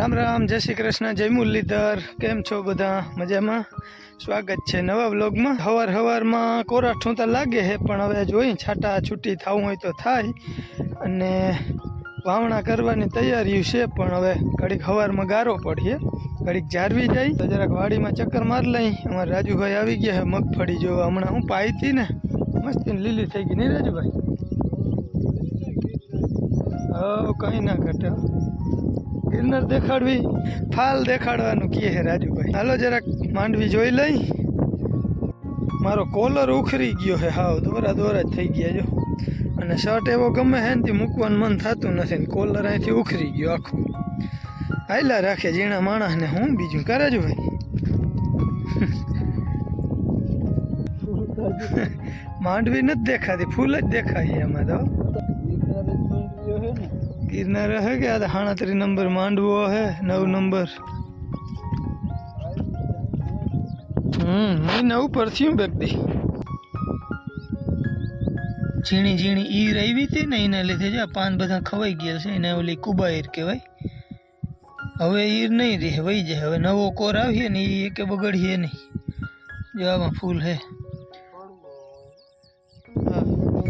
રામ રામ, જય શ્રી કૃષ્ણ, જય મુરલીધર, કેમ છો બધા? મજામાં? સ્વાગત છે નવા વ્લોગમાં. હવાર હવારમાં કોરા ઠૂંતા લાગે છે પણ હવે જોઈ, છાટા છૂટી થવું હોય તો થાય. અને વાવણા કરવાની તૈયારી છે, પણ હવે ઘડીક હવારમાં ગારો પડીએ. ઘડીક જારવી જાય. તો જરાક વાડીમાં ચક્કર માર લઈ. અમારા રાજુભાઈ આવી ગયા છે મગફળી જોવા. હમણાં હું પાઈ હતી ને મસ્તી લીલી થઈ ગઈ. નહીં રાજુભાઈ? હવ, કંઈ ના ઘટે. ગિરનાર દેખાડવી ફાલ દેખાડવાનું કહે હે રાજુભાઈ. હાલો જરાક માંડવી જોઈ લઈ. મારો કોલર ઉખરી ગયો હે. હાવ દોરા દોરા જ થઈ ગયા જો. અને શર્ટ એવો ગમે હે ને મૂકવાનું મન થતું નથી ને કોલર અહીંથી ઉખરી ગયો આખું. હાઈલા રાખે ઝીણા માણસને હું બીજું? કરે જ ભાઈ માંડવી નથી દેખાતી ફૂલ જ દેખાય એમાં તો. ગિરનાર હે કે આ હાણત્રી નંબર માંડવો હે, નવ નંબર? હમ નવ ઉપર થયું બેગડી ઝીણી ઝીણી ઈર આવી હતી ને એના લીધે જો પાન બધા ખવાઈ ગયા છે, એને ઓલી કુબાઈર કહેવાય. હવે ઈર નહીં રહે, વહી જાય. હવે નવો કોર આવીએ ને એ એકે બગડીએ નહીં. જો આમાં ફૂલ હે.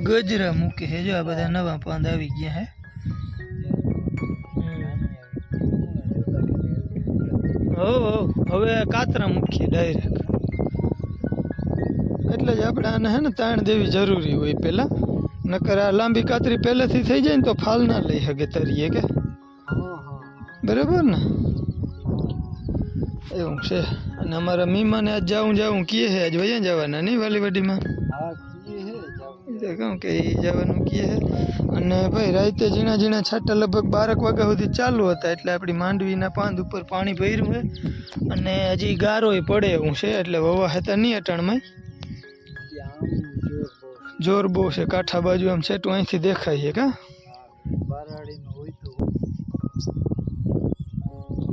ગજરા મૂકે છે. જો આ બધા નવા પાંદ આવી ગયા હે. હો હવે. કાતરા મૂકીએ ડાયરેક્ટ એટલે જ આપણે આને હે ને તાણ દેવી જરૂરી હોય પહેલાં નકર આ લાંબી કાતરી પહેલેથી થઈ જાય ને તો ફાલ ના લઈ શકે તરીએ કે. બરાબર ને? એવું છે. અને અમારા મીમાને આજ જાઉં જાઉં કીએ છે, આજ વયા જવાના નહીં વાલીવાડીમાં? એટલે કહું કે એ જવાનું કહે અને ભાઈ, રાતે ઝીણા ઝીણા છાંટા લગભગ બારક વાગ્યા સુધી ચાલુ હતા, એટલે આપણી માંડવીના પાંદ ઉપર પાણી ભર્યું છે. અને હજી ગારોય પડે એવું છે, એટલે વવા હતા નહીં અટાણમાં જોર બહુ છે, કાંઠા બાજુ આમ છેટું અહીંથી દેખાય છે, કા?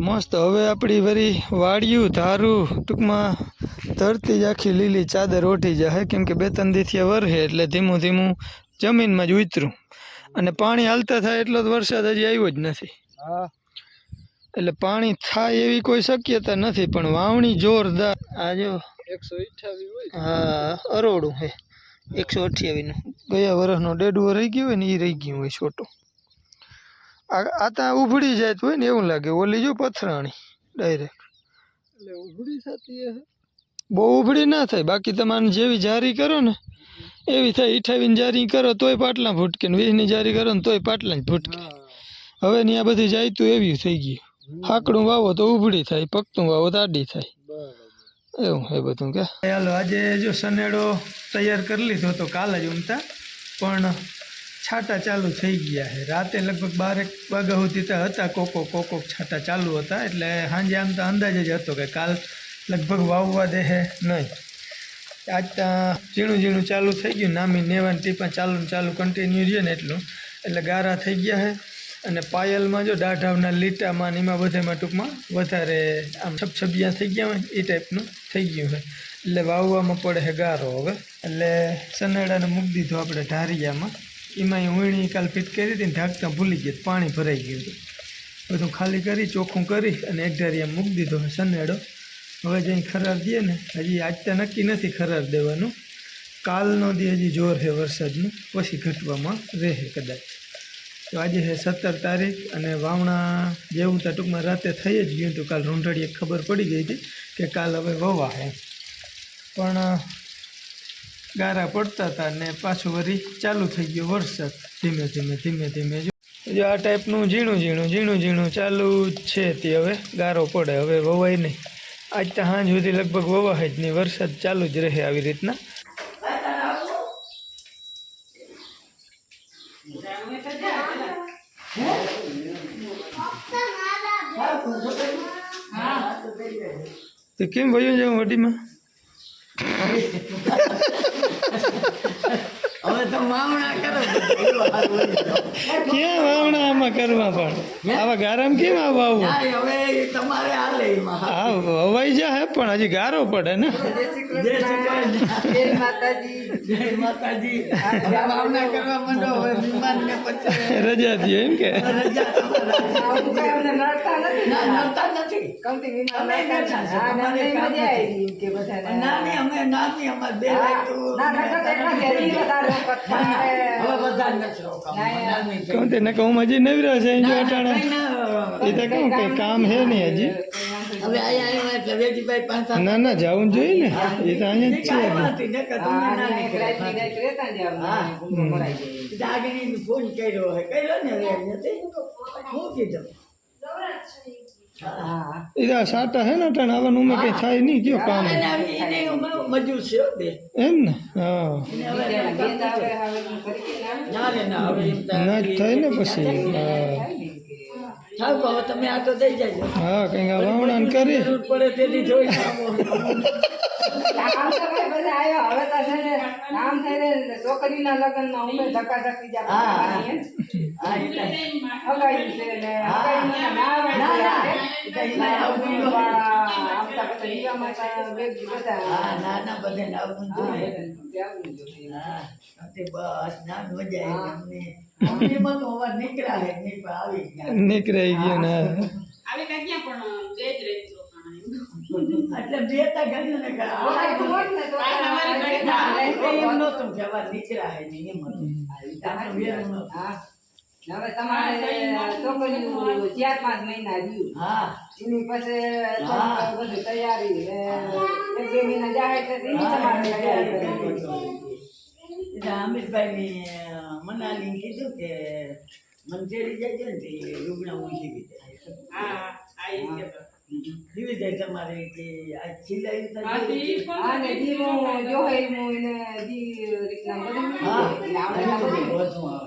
મસ્ત, હવે આપણી વરી વાડિયું, ધારું, ટૂંકમાં ધરતી જ આખી લીલી ચાદર ઓઢી જાય કેમ કે બે ત્રણ દીથી વરહે એટલે ધીમું ધીમું જમીનમાં જ ઉતરું. અને પાણી હાલતા થાય એટલો જ વરસાદ હજી આવ્યો જ નથી. એટલે પાણી થાય એવી કોઈ શક્યતા નથી પણ વાવણી જોરદાર. આ જો એકસો હા અરોડું હે. એકસો અઠ્યાવીસનું ગયા વર્ષનો ડેડવો રહી ગયો હોય ને એ રહી ગયું હોય છોટું. આ આ ત્યાં ઉભડી જાય તો હોય ને એવું લાગે. ઓલી જો પથરાણી ડાયરેક્ટ એટલે ઉભડી થતી હશે બહુ ઉભળી ના થાય. બાકી તમારે જેવી જારી કરો ને એવી થાય. અઠાવીને જારી કરો તોય પાટલા ફૂટકે ને વીસની જારી કરો ને તોય પાટલા ફૂટકે. હવે ને આ બધી જાય તો એવી થઈ ગયું. હાકડું વાવો તો ઉભળી થાય પકતું વાવો તો આડી થાય. એવું એ બધું કે? ચાલો આજે જો સનેડો તૈયાર કરી લીધો તો કાલ જ ઉમતા પણ છાટા ચાલુ થઈ ગયા છે. રાતે લગભગ બારેક વાગ્યા સુધી હતા કોકો કોકો છાટા ચાલુ હતા એટલે સાંજે આમ તો અંદાજ જ હતો કે કાલ લગભગ વાવવા દે હે? નહીં. આજ ઝીણું ઝીણું ચાલુ થઈ ગયું. નામી નેવાન ટીપા ચાલુ ચાલુ કન્ટિન્યુ રહે ને એટલું. એટલે ગારા થઈ ગયા છે અને પાયલમાં જો દાઢાવના લીટામાં ને એમાં બધામાં ટૂંકમાં વધારે આમ છબછબિયા થઈ ગયા હોય એ ટાઈપનું થઈ ગયું છે એટલે વાવવામાં પડે છે ગારો હવે. એટલે સનેડાને મૂકી દીધો આપણે ઢારિયામાં. એમાં ઊણી કાલ ફિટ કરી હતી ને ઢાંકતા ભૂલી ગયું, પાણી ભરાઈ ગયું હતું. બધું ખાલી કરી, ચોખ્ખું કરી અને એક ઢારિયા મૂકી દીધો સનેડો હવે જઈ ખરાર દઈએ ને, હજી આજ તો નક્કી નથી ખરાર દેવાનું. કાલનો દી હજી જોર છે વરસાદનું, પછી ઘટવામાં રહે કદાચ. તો આજે છે સત્તર તારીખ અને વાવણા જેવું તો ટૂંકમાં રાતે થઈ જ ગયું હતું, કાલ રૂંઢળીએ ખબર પડી ગઈ હતી કે કાલ હવે વવા છે પણ ગારા પડતા હતા ને પાછું વળી ચાલુ થઈ ગયો વરસાદ. ધીમે ધીમે ધીમે ધીમે જો. આ ટાઈપનું ઝીણું ઝીણું ઝીણું ઝીણું ચાલુ છે તે હવે, ગારો પડે, હવે વવાય નહીં. આજ તો સાંજ સુધી લગભગ વવાય જ નહીં વરસાદ ચાલુ જ રહે આવી રીતના. તો કેમ ભયું જાઉં વડીમાં? હવે તો મામણા કરો ક્યાં વાવણા આમાં કરવા પણ આવા ગારામ કેમ આવા આવું હવે તમારે હાલે એમાં હા હવાઈ જાય પણ હજી ગારો પડે ને જય શ્રી કૃષ્ણ જય માતાજી જય માતાજી હવે ભાવના કરવા માંડો હવે વિમાન ને પછી રજા દે એમ કે રજા તમારા. ના, નડતા નથી અમે નડતા છે. નવરા છે જો અટાણે. એ તો કહું કઈ કામ હે નહીં હજી? હવે અહીંયા આવ્યા એટલે વેજીભાઈ પાંચ ના ના જવું જોઈએ ને. એ તો અહીંયા જ છે આવ્યા. દાગીની ફોન કર્યો હોય. કર્યો ને હું કીધું? આ સાટા હે ને અટાણે આવવાનું ઉમે કઈ થાય નહીં કયો કામ એને એને ઉંમર મજૂર છે બે. એમ ને? હા. ના ના હવે ના. થાય ને પછી. હા. તમે આ તો દઈ જાય હા કંઈક વાવણા ને કરી. પડે તેથી જોઈ. છોકરીના લગ્નમાં ઉમે ધક્કા ધક્કી જા ને ના ના, ના. ન ના ના ના નીકળાઈ ગયો ને. ક્યાં પણ બે જ રહી છો એટલે બે તા ગયું ને ને ના, એમ અવાજ નીકળ્યા એમ હતું. હવે તમારે છોકરીનું ચાર પાંચ મહિના રહ્યું. હા. એની પછી બધું તૈયારી એક બે મહિના જાય એટલે એની તમારે તૈયારી કરવી પડે. એટલે અમિતભાઈ મનાલી કીધું કે મને તેડી જાય ને તે રૂગણા હું હા છે જાય તમારે કે આ સિલાઈ તો હા, જેવી ઈ છે. હા ને દીવું જોહે એનું દી રીતના બધું હા. એટલે આપણે બધું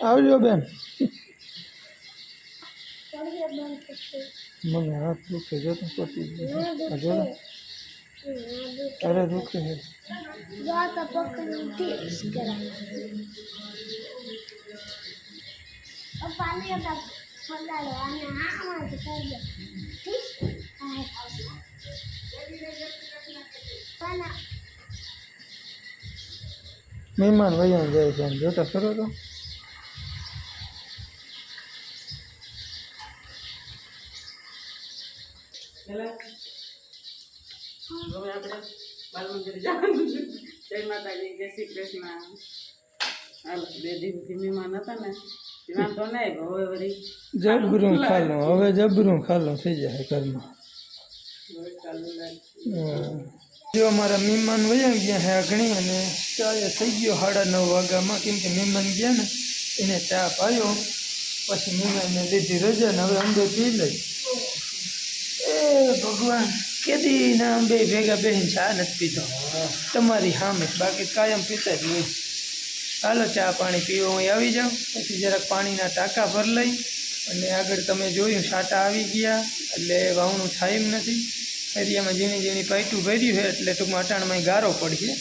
આવજો બેન. મને હાથ દુખે જો તો પતિ જો. અરે દુખે છે? મહેમાન વૈયા જાય છે જોતા ખરો તો? હવે આપણે બાલ મંદિર જવાનું છે જય માતાજી જય શ્રી કૃષ્ણ હાલો બે દિવસથી મહેમાન હતા ને તે વાંધો નહીં હવે વળી જબરું ખાલું હવે જબરું ખાલું થઈ જાય ઘરમાં. જો અમારા મહેમાન વયા ગયા હે અગણી અને ચાએ થઈ ગયો સાડા નવ વાગ્યામાં કેમ કે મહેમાન ગયા ને એને ચા પાયો પછી મહેમાનને લીધી રજા ને હવે અંદર પી લઈ ભગવાન, કેદી ના બે ભેગા બેહીને ચા નથી પીતો તમારી હામે બાકી કાયમ પીતા જ હોય. હાલો ચા પાણી પીવા, હું આવી જાઉં. પછી જરાક પાણીના ટાંકા ભર લઈ અને આગળ તમે જોયું સાટા આવી ગયા, એટલે વાવણું થાય એમ નથી. એરિયામાં ઝીણી ઝીણી પાઇટું ભર્યું છે, એટલે ટૂંકમાં અટાણમાં ગારો પડશે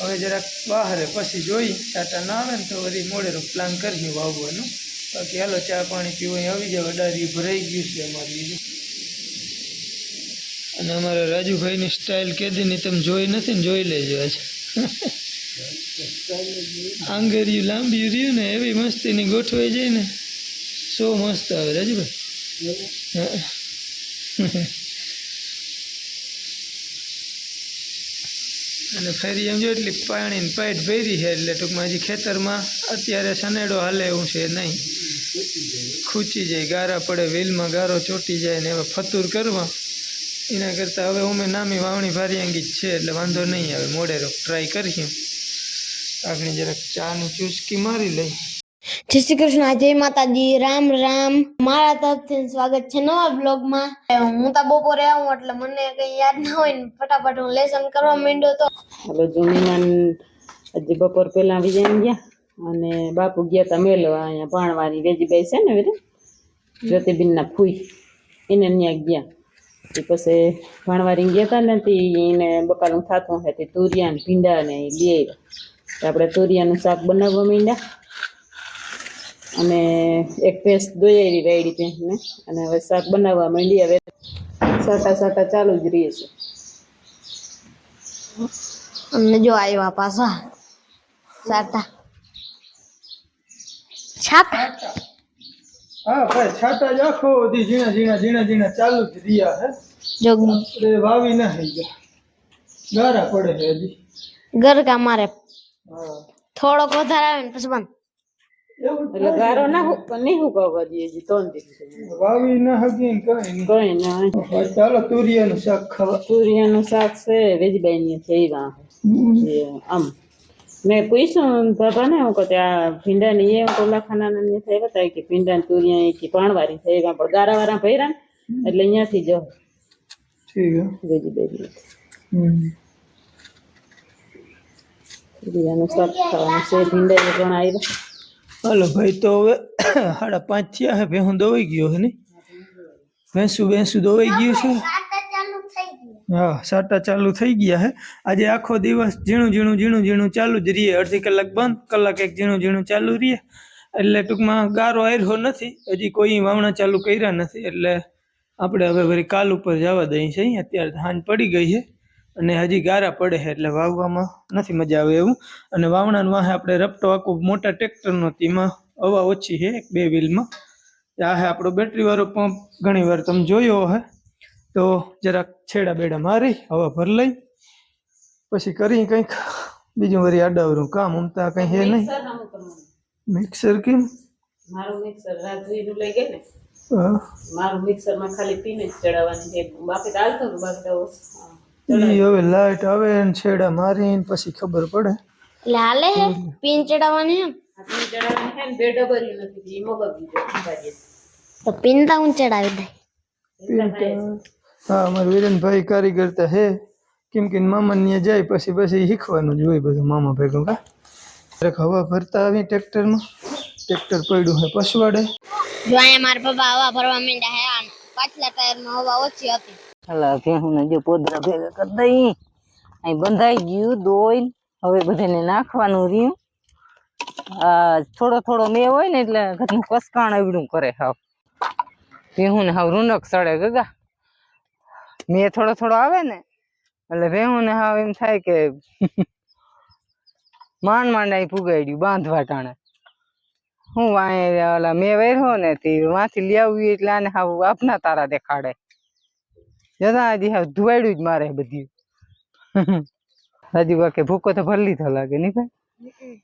હવે જરાક બહારે પછી જોઈ સાટા ના આવે ને તો વળી મોડેરો પ્લાન કરીએ વાવવાનો. બાકી હાલો ચા પાણી પીવો આવી જાવ અડારી ભરાઈ ગયું છે અમારી. અને અમારા રાજુભાઈની સ્ટાઇલ કેદીની તમે જોઈ નથી ને જોઈ લેજો આજે. આંગરિયું લાંબી રહ્યું ને, એવી મસ્તીની ગોઠવાઈ જાય ને. સો મસ્ત આવે, રાજુભાઈ. અને ફેરી એમ જો એટલી પાણીની પાઇટ ભરી છે, એટલે ટૂંકમાં હજી ખેતરમાં અત્યારે સનેડો હાલે એવું છે નહીં. ખૂચી જાય, ગારા પડે, વેલમાં ગારો ચોટી જાય ને એવા ફતુર કરવા. એના કરતાં હવે અમે નામી વાવણી ભારી અંગી છે એટલે વાંધો નહીં આવે. મોડે ટ્રાય કરીશું. આપણે જરાક ચાની ચૂસકી મારી લઈ. જય શ્રી કૃષ્ણ જય માતાજી. રામ રામ. મારા તરફથી સ્વાગત છે નવા બ્લોગમાં હું તો બપોરે આવું એટલે મને કઈ યાદ ના હોય ને ફટાફટ હું લેસન કરવા માંડ્યો તો. હવે જો મહેમાન આજે બપોર પહેલા વિજય ગયા અને બાપુ ગયા તા મેલવા અહીંયા પાણવાની વેજીબાઈ છે ને વીરે જ્યોતિબીનના ફૂઈ એને ત્યાં ગયા. તે પછી ભણવારી ગયા હતા ને તે એને બકાલું થતું તે તુરિયા ને ભીંડા ને એ આપણે તુરિયાનું શાક બનાવવા માંડ્યા. અને એક પેસ્ટ દોયારી રાયડી પેસ્ટને અને હવે શાક બનાવવા માંડી. હવે સાટા સાટા ચાલુ જ રહે છે. જો આવ્યા પાછા. સાટા છાતા. હા ભાઈ છાટા જ આખો ઝીણા ઝીણા ઝીણા ઝીણા ચાલુ જ રહ્યા હે. જો આપણે વાવી ના થઈ ગયા. ગારા પડે છે હજી. ગરકા મારે થોડોક વધારે આવે ને પછી બંધ. એટલે ગારો ના નહીં હુકાવવા દઈએ હજી ત્રણ દિવસ વાવી ના હગી કઈ કઈ ના ચાલો તુરિયાનું શાક ખાવા. તુરિયાનું શાક છે વેજબાઈ ની થઈ આમ. મેં પૂછ્યું બાબાને હું કહું આ ભીંડાની એ કોલા ખાના ને થઈ બતાવી કે ભીંડા તુરિયા કે પાણવારી થઈ ગયા પણ ગારા વાળા ભર્યા ને એટલે અહીંયાથી જ ઠીક હે વેજબાઈ હમ તુરિયાનું શાક ખાવાનું છે ભીંડા એ પણ આવ્યા હાલો ભાઈ તો હવે સાડા પાંચ થયા હે ભેહું દવાઈ ગયો હે ને ભેંસું ભેંસું દવાઈ ગયું છે હા સાટા ચાલુ થઈ ગયા હે આજે આખો દિવસ ઝીણું ઝીણું ઝીણું ઝીણું ચાલુ જ રહીએ અડધી કલાક બંધ કલાક એક ઝીણું ઝીણું ચાલુ રહીએ એટલે ટૂંકમાં ગારો આવ્યો નથી હજી કોઈ વાવણા ચાલુ કર્યા નથી એટલે આપણે હવે વળી કાલ ઉપર જવા દઈએ છીએ અત્યારે હાન પડી ગઈ છે અને હજી ગારા પડે છે એટલે વાવવામાં નથી મજા આવે એવું. અને વાવણાનું વાહે આપણે રપટો આખો મોટા ટ્રેક્ટરનો તેમાં હવા ઓછી છે એક બે વ્હીલમાં. આ હે આપણો બેટરીવાળો પંપ. ઘણી વાર તમે જોયો હે. તો જરાક છેડા બેડા મારી હવા ભર લઈ. પછી કરી કંઈક. બીજું વરી આડાવરું કામ ઉમતા કંઈ હે નહીં. મિક્સર કેમ? મારું મિક્સર રાજવીનું લઈ ગઈ ને. મારું મિક્સરમાં ખાલી પીને જ ચડાવવાની છે. બાકી તો હાલતું બાકી તો હવે લાઈટ આવે ને છેડા મારીને પછી ખબર પડે. એટલે હાલે હે? પીન ચડાવવાની એમ? આ પીને ચડાવવાની હે ને બે ડબરી નથી એ મગાવી દીધું તો પીન તો હું ચડાવી દઈ હા અમારા વિરેનભાઈ કારીગર તો હે. કેમ કે મામા ત્યાં જાય પછી પછી શીખવાનું જ હોય બધું મામા ભેગું કા? હવા ભરતા આવી ટ્રેક્ટરમાં. ટ્રેક્ટર પડ્યું હે પસવાડે જો અહીંયા મારા પપ્પા હવા ભરવા માંડ્યા હે પાછલા ટાયરમાં હવા ઓછી હતી. અલા ભેહુંને જો પોદરા ભેગા કરી દઈ. અહીં બંધાઈ ગયું દોઈ હવે બધાને નાખવાનું રહ્યું. આ થોડો થોડો મેં હોય ને એટલે ઘરનું કસકાણ એવડું કરે હાવ. ભેહુંને હાવ રૂનક સડે ગગા. મેં થોડો થોડો આવે ને એટલે ભેહુંને હાવ એમ થાય કે માંડ માંડ અહીં પુગાડ્યું બાંધવા ટાણે. હું વાંય ઓલા મેં વેર્યો ને તે વાંથી લઈ આવ્યું એટલે આને હાવ આપના તારા દેખાડે. જતા હજી હાવ ધુવાડ્યું જ મારે બધું. હજી બાકી ભૂકો તો ભરલી થો લાગે, નહીં ભાઈ?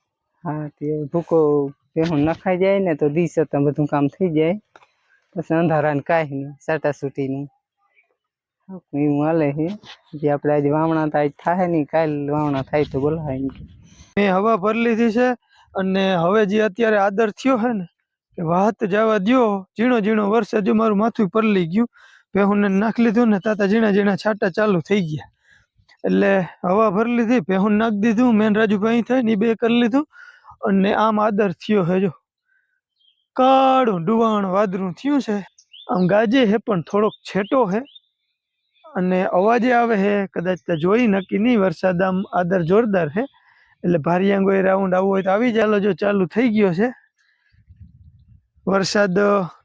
હા, તે ભૂકો પેહું નખાઈ જાય ને તો દી સતા બધું કામ થઈ જાય. પછી અંધારા ને કાંઈ નહીં, સાટા સૂટીનું. એવું હાલે છે જે આપણે આજે વાવણા થાય થાય નહીં, કાલ વાવણા થાય તો બોલાય મેં હવા ભરી લીધી છે. અને હવે જે અત્યારે આદર થયો છે ને, કે વાત જવા દ્યો, ઝીણો ઝીણો વરસાદ જો મારું માથું પરલી ગયું ભેહુંને નાખી લીધું ને તાતા ઝીણા ઝીણા છાંટા ચાલુ થઈ ગયા. એટલે હવા ભરી લીધી ભેહું નાખી દીધું, મેન રાજુભાઈ થાય ને બે કરી લીધું, અને આમ આદર થયો છે જો. કાળું ડુવાણ વાદળું થયું છે, આમ ગાજે હે પણ થોડોક છેટો છે અને અવાજે આવે છે કદાચ જોઈ નક્કી નહીં વરસાદ આમ આદર જોરદાર છે એટલે ભારિયાંગો રાઉન્ડ આવવું હોય તો આવી ચાલો જો ચાલુ થઈ ગયો છે. વરસાદ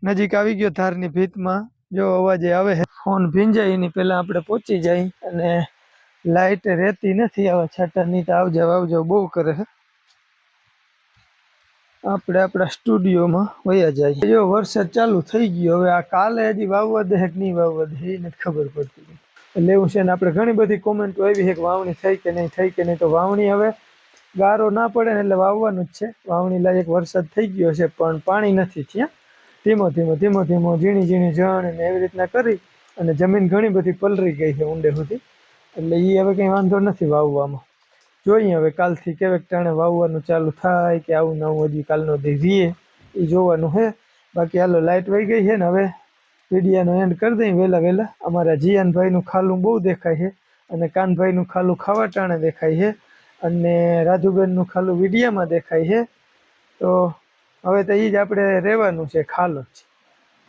નજીક આવી ગયો ધારની ભીતમાં. જો અવાજે આવે ફોન ભીંજાય એની પહેલા આપણે પહોંચી જાય અને લાઇટ રહેતી નથી. આવા છાટાની તો આવજો આવજો બહુ કરે છે. આપણે આપણા સ્ટુડિયોમાં વયા જાય. જો વરસાદ ચાલુ થઈ ગયો. હવે આ કાલે હજી વાવવા દે નહીં વાવવા દે એ નથી ખબર પડતી. એટલે એવું છે ને આપણે ઘણી બધી કોમેન્ટો આવી છે કે વાવણી થઈ કે નહીં, થઈ કે નહીં. તો વાવણી હવે ગારો ના પડે ને એટલે વાવવાનું જ છે. વાવણી લાયક વરસાદ થઈ ગયો છે, પણ પાણી નથી ત્યાં. ધીમો ધીમો ધીમો ધીમો, ઝીણી ઝીણી જણ ને એવી રીતના કરી અને જમીન ઘણી બધી પલરી ગઈ છે ઊંડે સુધી. એટલે એ હવે કંઈ વાંધો નથી વાવવામાં. જોઈએ હવે કાલથી કેવેક ટાણે વાવવાનું ચાલુ થાય કે આવું નવું હજી કાલનો દે રીએ એ જોવાનું છે. બાકી હાલો લાઇટ વહી ગઈ છે ને હવે વિડીયાનો એન્ડ કરી દઈએ વહેલા વહેલા. અમારા જીયાનભાઈનું ખાલું બહુ દેખાય છે અને કાનભાઈનું ખાલું ખાવા ટાણે દેખાય છે. અને રાધુબેનનું ખાલું વિડીયામાં દેખાય છે. તો હવે તો એ જ આપણે રહેવાનું છે ખાલો જ.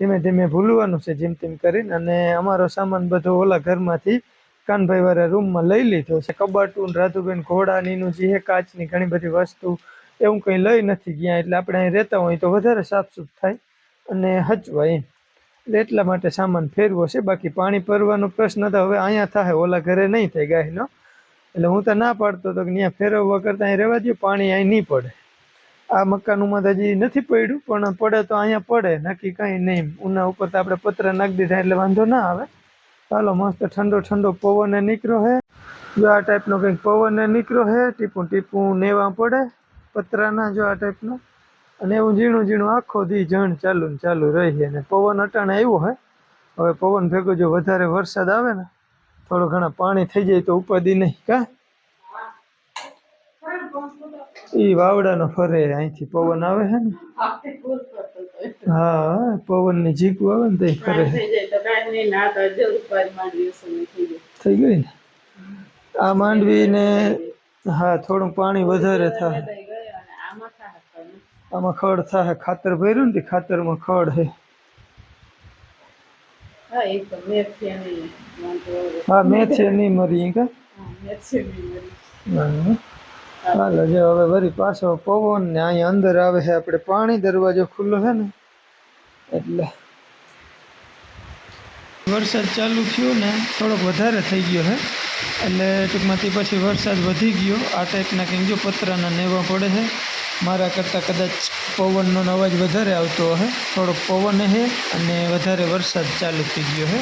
ધીમે ધીમે ભૂલવાનું છે જેમ તેમ કરીને અને અમારો સામાન બધો ઓલા ઘરમાંથી કાનભાઈ વાળા રૂમમાં લઈ લીધો છે. કબાટું રાધુબેન ઘોડાનીનું જે કાચની ઘણી બધી વસ્તુ, એવું કંઈ લઈ નથી ગયા. એટલે આપણે અહીં રહેતા હોય તો વધારે સાફસૂફ થાય અને હચવાય એમ. એટલે એટલા માટે સામાન ફેરવો છે. બાકી પાણી ભરવાનો પ્રશ્ન તો હવે અહીંયા થાય. ઓલા ઘરે નહીં થાય ગાયનો. એટલે હું તો ના પાડતો તો કે ત્યાં ફેરવવા કરતાં અહીં રહેવા દઈએ પાણી અહીં નહીં પડે. આ મકાનોમાં તો હજી નથી પડ્યું, પણ પડે તો અહીંયા પડે, નક્કી કંઈ નહીં. ઉના ઉપર તો આપણે પતરા નાખી દીધા એટલે વાંધો ના આવે. ચાલો, મસ્ત ઠંડો ઠંડો પવન નીકળ્યો હે. જો આ ટાઈપનો કંઈક પવન નીકળ્યો હે, ટીપું ટીપું નેવા પડે, પતરાના જો આ ટાઈપનો. અને એવું ઝીણું ઝીણું આખો દી જણ ચાલુ ને ચાલુ રહી અને પવન અટાણે આવ્યો હે. હવે પવન ભેગો જો વધારે વરસાદ આવે ને થોડો ઘણા પાણી થઈ જાય તો ઉપાદી નહીં કા? એ વાવડાનો ફરે અહીંથી પવન આવે છે ને? હા પવનની જીકુ આવે ને તો ઈ ફરે. થઈ જાય ને પાડી માંડવી ગઈ ને આ હા થોડું પાણી વધારે થાય. આમાં ખડ થાય ખાતર ભર્યું ને તે ખાતરમાં ખડ છે. હા એક તો છે નહીં હા મેં છે નહીં મરી કા? હા મેં છે નહીં મારી. હાલો જો હવે વરી પાછો પવન ને અહીંયા અંદર આવે છે આપણે પાણી દરવાજો ખુલ્લો છે ને એટલે વરસાદ ચાલુ થયો ને થોડોક વધારે થઈ ગયો છે એટલે ટૂંકમાંથી પછી વરસાદ વધી ગયો આ ટાઈપના કંઈક જો પતરાના નેવા પડે છે મારા કરતાં કદાચ પવનનો અવાજ વધારે આવતો હશે થોડોક પવન છે અને વધારે વરસાદ ચાલુ થઈ ગયો છે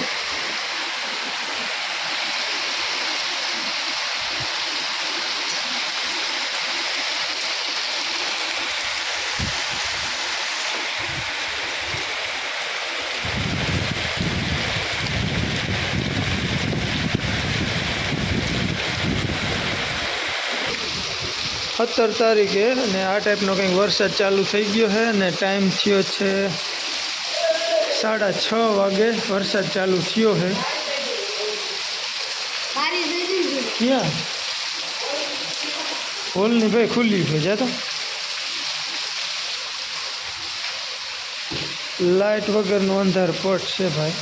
સત્તર તારીખે અને આ ટાઈપનો કંઈક વરસાદ ચાલુ થઈ ગયો છે અને ટાઈમ થયો છે સાડા છ વાગે વરસાદ ચાલુ થયો છે. ક્યાં? હોલની ભાઈ ખુલ્લી છે જા તો. લાઇટ વગરનો અંધાર પટ છે ભાઈ.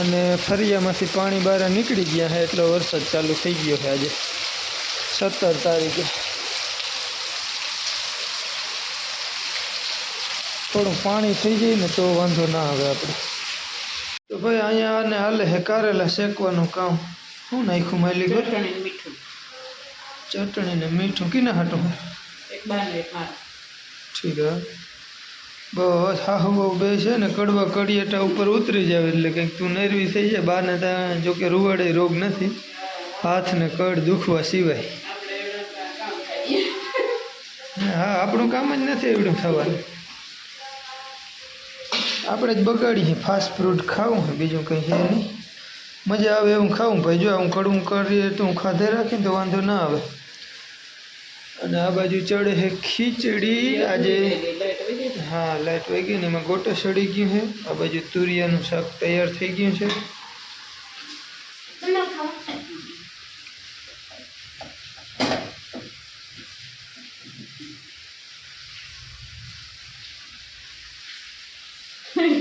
અને ફરિયામાંથી પાણી બહાર નીકળી ગયા છે એટલો વરસાદ ચાલુ થઈ ગયો છે આજે. સત્તર તારીખે. થોડું પાણી થઈ જાય ને તો વાંધો ના આવે આપણે. તો ભાઈ અહીંયા આને હાલે હે કારેલા શેકવાનું કામ. શું નાખ્યું માલી ચટણી મીઠું. ચટણી ને મીઠું. કીને હાટું? ઠીક હા. બસ હાહુ બહુ બે છે ને કડવા કડિયાટા ઉપર ઉતરી જાવ એટલે કંઈક તું નરવી થઈ જાય બાને ત્યાં જોકે રૂવાડે રોગ નથી. હાથને કડ દુખવા સિવાય. હા આપણું કામ જ નથી એવડું થવાનું આપણે જ બગાડીએ ફાસ્ટ ફૂડ ખાવું છે બીજું કંઈ છે નહીં. મજા આવે એવું ખાવું ભાઈ, જો હું કડવું કરીએ તો હું ખાધે રાખીને તો વાંધો ના આવે. અને આ બાજુ ચડે છે ખીચડી, આજે હા લાઇટ વહી ગઈ ને એમાં ગોટો સડી ગયું છે. આ બાજુ તુરિયાનું શાક તૈયાર થઈ ગયું છે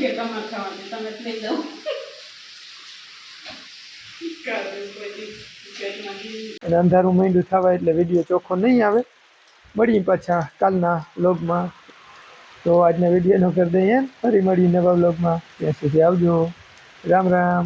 કે તમારે ખાવાનું તમે લઈ અને અંધારું માંડ્યું થવા એટલે વીડિયો ચોખ્ખો નહીં આવે. મળીએ પાછા કાલના વ્લોગમાં તો આજના વિડીયોનો કરી દઈએ. ફરી મળીએ નવા વ્લોગમાં ત્યાં સુધી આવજો. રામ રામ.